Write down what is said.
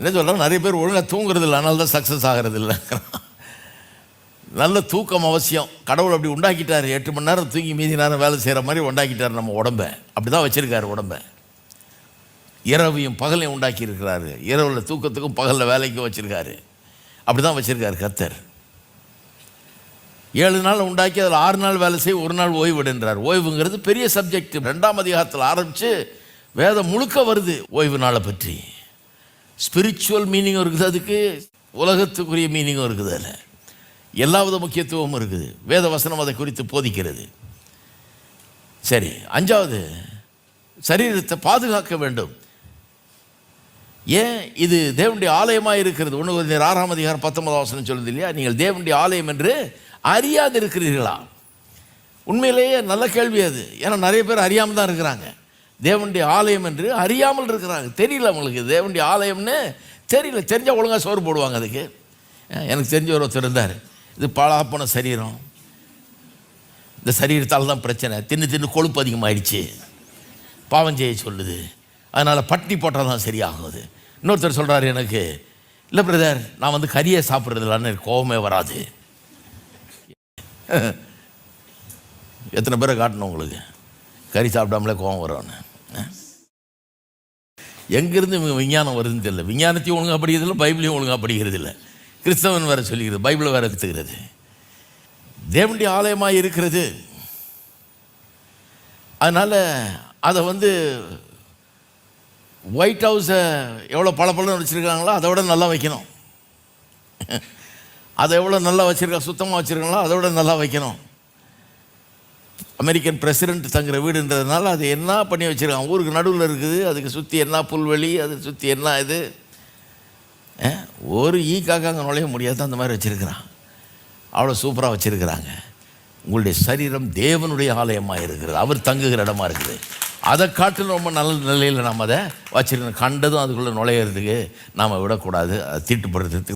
என்ன சொல்கிறாங்க நிறைய பேர் ஒழுங்காக தூங்குறது இல்லை அதனால தான் சக்ஸஸ் ஆகிறது இல்லை நல்ல தூக்கம் அவசியம். கடவுள் அப்படி உண்டாக்கிட்டார். எட்டு மணி நேரம் தூங்கி மீதி நேரம் வேலை செய்கிற மாதிரி உண்டாக்கிட்டார் நம்ம உடம்ப. அப்படி தான் வச்சுருக்காரு உடம்ப. இரவையும் பகலையும் உண்டாக்கி இருக்கிறாரு இரவில் தூக்கத்துக்கும் பகலில் வேலைக்கும் வச்சுருக்காரு. அப்படி தான் வச்சுருக்காரு கர்த்தர். ஏழு நாள் உண்டாக்கி அதில் ஆறு நாள் வேலை செய்ய ஒரு நாள் ஓய்வுடுன்றார். ஓய்வுங்கிறது பெரிய சப்ஜெக்ட் ரெண்டாம் அதிகாரத்தில் ஆரம்பித்து வேதம் முழுக்க வருது ஓய்வு நாளை பற்றி. ஸ்பிரிச்சுவல் மீனிங்கும் இருக்குது அதுக்கு உலகத்துக்குரிய மீனிங்கும் இருக்குது அதில். எல்லாவித முக்கியத்துவமும் இருக்குது. வேத வசனம் அதை குறித்து போதிக்கிறது. சரி அஞ்சாவது சரீரத்தை பாதுகாக்க வேண்டும். ஏன்? இது தேவனுடைய ஆலயமாக இருக்கிறது. ஒன்று கொஞ்சம் ஆறாம் அதிகாரம் பத்தொன்பதாம் வசனம் சொல்லுது இல்லையா? நீங்கள் தேவனுடைய ஆலயம் என்று அறியாது இருக்கிறீர்களா உண்மையிலேயே நல்ல கேள்வி அது. ஏன்னா நிறைய பேர் அறியாமல் தான் இருக்கிறாங்க. தேவனுடைய ஆலயம் என்று அறியாமல் இருக்கிறாங்க. தெரியல அவங்களுக்கு. தேவனுடைய ஆலயம்னு தெரியல. தெரிஞ்சால் ஒழுங்காக சோறு போடுவாங்க அதுக்கு. எனக்கு தெரிஞ்ச ஒரு ஒருத்தர் இருந்தார். இது பாழாப்போன சரீரம். இந்த சரீரத்தால் தான் பிரச்சனை. தின்னு தின்னு கொழுப்பு அதிகமாகிடுச்சு பாவம் செய்ய சொல்லுது. அதனால் பட்டி போட்டால் தான் சரியாகுது. இன்னொருத்தர் சொல்கிறாரு எனக்கு இல்லை பிரதர் நான் வந்து கறியை சாப்பிட்றதுலான்னு எனக்கு கோபமே வராது. எத்தனை பேரை காட்டணும் உங்களுக்கு? கறி சாப்பிடாமலே கோபம் வரும்னு. எங்கேருந்து இவங்க விஞ்ஞானம் வருதுன்னு தெரியல. விஞ்ஞானத்தையும் ஒழுங்காக படிக்கிறது இல்லை பைபிளையும் ஒழுங்காக படிக்கிறது இல்லை. கிறிஸ்தவன் வேறு சொல்லிக்கிறது பைபிளை வேறு எடுத்துக்கிறது தேவனுடைய ஆலயமாக இருக்கிறது. அதனால் அதை வந்து ஒயிட் ஹவுஸை எவ்வளோ பளபளன்னு வச்சுருக்காங்களோ அதை விட நல்லா வைக்கணும். அதை எவ்வளோ நல்லா வச்சுருக்கா சுத்தமாக வச்சுருக்காங்களோ அதை விட நல்லா வைக்கணும். அமெரிக்கன் பிரசிடென்ட் தங்குற வீடுன்றதுனால அது என்ன பண்ணி வச்சுருக்கான் ஊருக்கு நடுவில் இருக்குது. அதுக்கு சுற்றி என்ன புல்வெளி அது சுற்றி என்ன இது? ஒரு ஈக்காக அங்கே நுழைய முடியாது அந்த மாதிரி வச்சுருக்கிறான். அவ்வளோ சூப்பராக வச்சுருக்கிறாங்க. உங்களுடைய சரீரம் தேவனுடைய ஆலயமாக இருக்கிறது. அவர் தங்குகிற இடமா இருக்குது. அதை காட்டிலும் ரொம்ப நல்ல நிலையில் நம்ம அதை வச்சிருக்கணும். கண்டதும் அதுக்குள்ளே நுழையிறதுக்கு நாம் விடக்கூடாது. அதை தீட்டுப்படுறதுக்கு